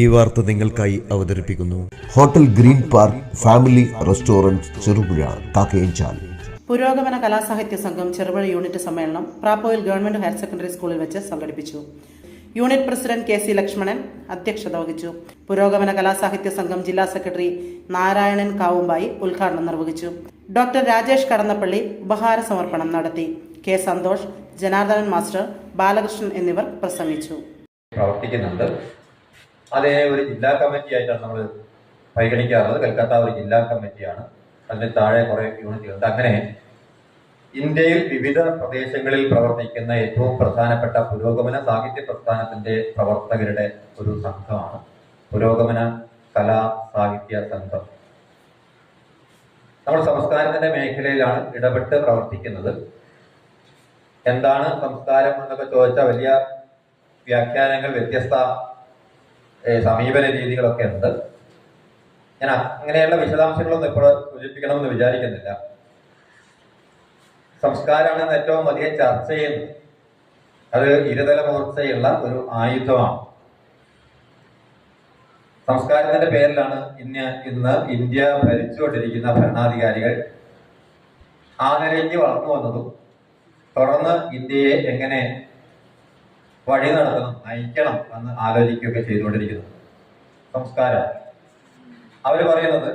ഈ വാർത്ത നിങ്ങൾക്കായി അവതരിപ്പിക്കുന്നു. Hotel green park family restaurant Cherupuzha Kakkayanchal. പുരോഗമന കലാസാഹിത്യ സംഘം ചെറുപുഴ യൂണിറ്റ് സമ്മേളനം പ്രാപ്പോയിൽ ഗവൺമെന്റ് ഹയർ സെക്കൻഡറി സ്കൂളിൽ വെച്ച് സംഘടിപ്പിച്ചു. Unit president K C Lakshmanan അധ്യക്ഷത വഹിച്ചു. പുരോഗമന കലാസാഹിത്യ സംഘം ജില്ലാ സെക്രട്ടറി നാരായണൻ കാവുമ്പായി ഉദ്ഘാടനം നിർവഹിച്ചു. ഡോക്ടർ രാജേഷ് കടന്നപ്പള്ളി ഉപഹാര സമർപ്പണം നടത്തി. കെ സന്തോഷ് ജനാർദ്ദനൻ മാസ്റ്റർ ബാലകൃഷ്ണൻ എന്നിവർ പ്രസംഗിച്ചു. പ്രവർത്തിക്കുന്നുണ്ട്. അതിനെ ഒരു ജില്ലാ കമ്മിറ്റി ആയിട്ടാണ് നമ്മൾ പരിഗണിക്കാറുള്ളത്. കൽക്കത്ത ഒരു ജില്ലാ കമ്മിറ്റിയാണ്. അതിന് താഴെ കുറെ യൂണിറ്റുകളുണ്ട് അങ്ങനെ ഇന്ത്യയിൽ വിവിധ പ്രദേശങ്ങളിൽ പ്രവർത്തിക്കുന്ന ഏറ്റവും പ്രധാനപ്പെട്ട പുരോഗമന സാഹിത്യ പ്രസ്ഥാനത്തിന്റെ പ്രവർത്തകരുടെ ഒരു സംഘമാണ് പുരോഗമന കലാ സാഹിത്യ സംഘം. നമ്മൾ സംസ്കാരത്തിന്റെ മേഖലയിലാണ് ഇടപെട്ട് പ്രവർത്തിക്കുന്നത്. എന്താണ് സംസ്കാരം എന്നൊക്കെ ചോദിച്ചാൽ വലിയ വ്യാഖ്യാനങ്ങൾ വ്യത്യസ്ത സമീപന രീതികളൊക്കെ ഉണ്ട്. ഞാൻ അങ്ങനെയുള്ള വിശദാംശങ്ങളൊന്നും ഇപ്പോൾ സൂചിപ്പിക്കണമെന്ന് വിചാരിക്കുന്നില്ല. സംസ്കാരമാണ് ഏറ്റവും വലിയ ചർച്ച ചെയ്യുന്നത്. അത് ഇരുതല മൂർച്ചയുള്ള ഒരു ആയുധമാണ്. സംസ്കാരത്തിന്റെ പേരിലാണ് ഇന്ന് ഇന്ന് ഇന്ത്യ ഭരിച്ചുകൊണ്ടിരിക്കുന്ന ഭരണാധികാരികൾ ആ നിലയ്ക്ക് വളർന്നു വന്നതും തുടർന്ന് ഇന്ത്യയെ എങ്ങനെ വഴി നടത്തണം നയിക്കണം എന്ന് ആലോചിക്കുകയൊക്കെ ചെയ്തുകൊണ്ടിരിക്കുന്നത് സംസ്കാരം. അവർ പറയുന്നത്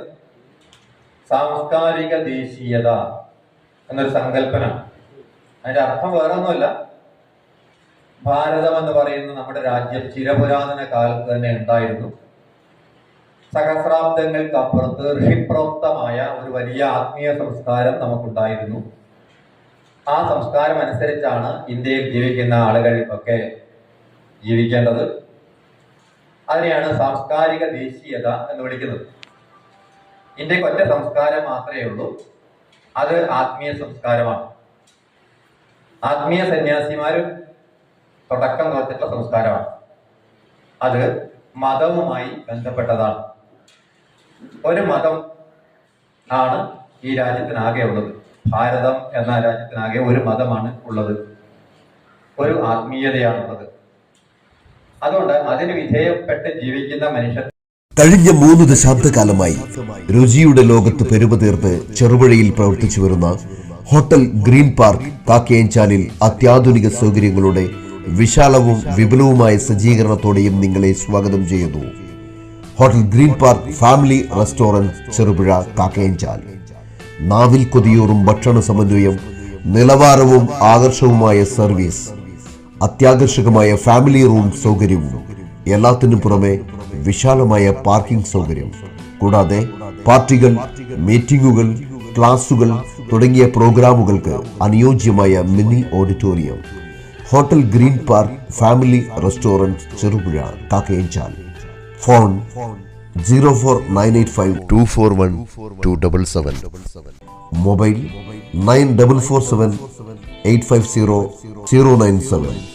സാംസ്കാരിക ദേശീയത എന്നൊരു സങ്കല്പന അതിന്റെ അർത്ഥം വേറെ ഒന്നുമല്ല ഭാരതം എന്ന് പറയുന്ന നമ്മുടെ രാജ്യം ചിരപുരാതന കാലത്ത് തന്നെ ഉണ്ടായിരുന്നു. സഹസ്രാബ്ദങ്ങൾക്കപ്പുറത്ത് ഋഷിപ്രോക്തമായ ഒരു വലിയ ആത്മീയ സംസ്കാരം നമുക്കുണ്ടായിരുന്നു. ആ സംസ്കാരം അനുസരിച്ചാണ് ഇന്ത്യയിൽ ജീവിക്കുന്ന ആളുകൾ ഒക്കെ ജീവിക്കേണ്ടത്. അതിനെയാണ് സാംസ്കാരിക ദേശീയത എന്ന് വിളിക്കുന്നത്. ഇന്ത്യയ്ക്ക് ഒറ്റ സംസ്കാരം മാത്രമേ ഉള്ളൂ. അത് ആത്മീയ സംസ്കാരമാണ്. ആത്മീയ സന്യാസിമാരും തുടക്കം കുറച്ചിട്ടുള്ള സംസ്കാരമാണ്. അത് മതവുമായി ബന്ധപ്പെട്ടതാണ്. ഒരു മതം ആണ് ഈ രാജ്യത്തിനാകെ ഉള്ളത്. ഭാരതം എന്ന രാജ്യത്തിനാകെ ഒരു മതമാണ് ഉള്ളത്. ഒരു ആത്മീയതയാണുള്ളത്. അതുകൊണ്ട് അതിന് വിധേയപ്പെട്ട് ജീവിക്കുന്ന മനുഷ്യർ കഴിഞ്ഞ മൂന്ന് ദശാബ്ദകാലമായി രുചിയുടെ ലോകത്ത് പെരുമതീർത്ത് ചെറുപുഴയിൽ പ്രവർത്തിച്ചു വരുന്ന ഹോട്ടൽ ഗ്രീൻ പാർക്ക് കാക്കയഞ്ചാലിൽ അത്യാധുനിക സൗകര്യങ്ങളുടെ വിശാലവും വിപുലവുമായ സജ്ജീകരണത്തോടെയും നിങ്ങളെ സ്വാഗതം ചെയ്യുന്നു. Hotel green park family restaurant Cherupuzha Kakkayanchal നാവിൽ കൊതിയൂറും ഭക്ഷണ സമന്വയം നിലവാരവും ആകർഷവുമായ സർവീസ് അത്യാകർഷകമായ ഫാമിലി റൂം സൗകര്യവും എല്ലാത്തിനും പുറമെ വിശാലമായ പാർക്കിംഗ് സൗകര്യം. കൂടാതെ പാർട്ടികൾ മീറ്റിംഗുകൾ ക്ലാസുകൾ തുടങ്ങിയ പ്രോഗ്രാമുകൾക്ക് അനുയോജ്യമായ mini auditorium. Hotel green park family restaurant Cherupuzha Kakkayanchal. Phone 0498524127 mobile 9447850097